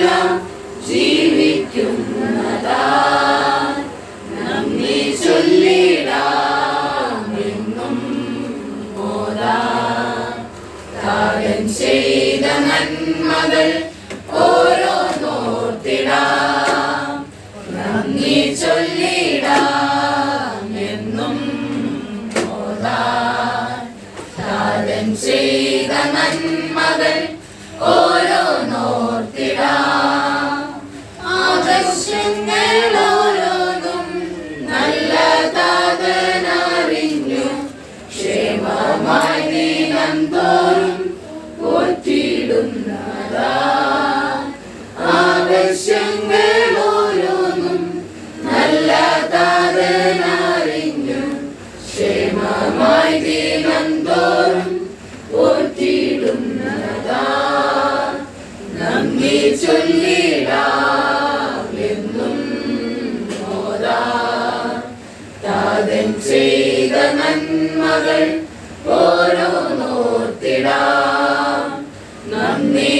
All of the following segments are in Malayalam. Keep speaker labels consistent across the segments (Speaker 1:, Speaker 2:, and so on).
Speaker 1: അവയെല്ലാം ജീവിക്കുന്നതാ നന്ദി ചൊല്ലിടാം എന്നും മോദാം താരൻ ചെയ്ത നന്മകൾ ഓരോന്നോർത്തിടാം. നന്ദി ചൊല്ലിടാം എന്നും മോദാം താരൻ ചെയ്ത നന്മകൾ പോറ്റിടുന്നതാ ആവശ്യങ്ങൾ ഓരോന്നും നല്ലതാകനറിഞ്ഞു ക്ഷേമമായി ദിനം തോറും പോറ്റിടുന്നതാ. നന്ദി ചൊല്ലിടാം എന്നും താതൻ ചെയ്ത നന്മകൾ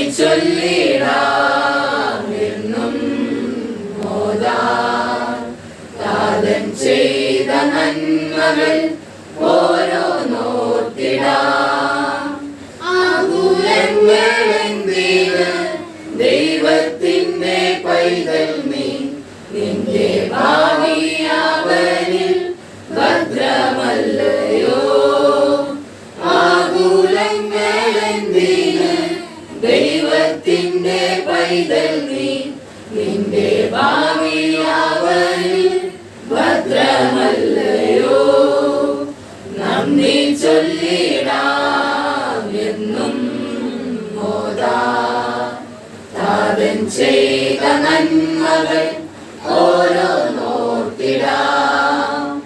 Speaker 1: നന്ദി ചൊല്ലിടാം എന്നും മോദാം ചെയ്ത നന്മകൾ ഭാവിയാവനിൽ ഭദ്രമല്ലയോ? നന്ദി മോദാം. ചെയ്ത നന്മകൾ ഓരോന്നോർത്തിടാം.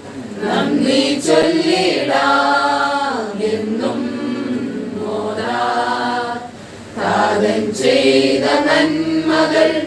Speaker 1: നന്ദി ചൊല്ലിടാം എന്നും മോദാം. താതൻ ചെയ്ത നന്മകൾ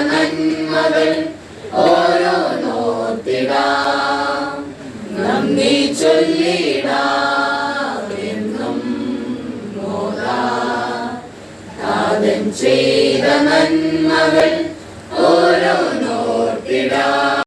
Speaker 1: നന്മകൾ ഓരോന്നോർത്തിടാം. നന്ദി ചൊല്ലിടാം എന്നും മോദാം. താതൻ ചെയ്ത നന്മകൾ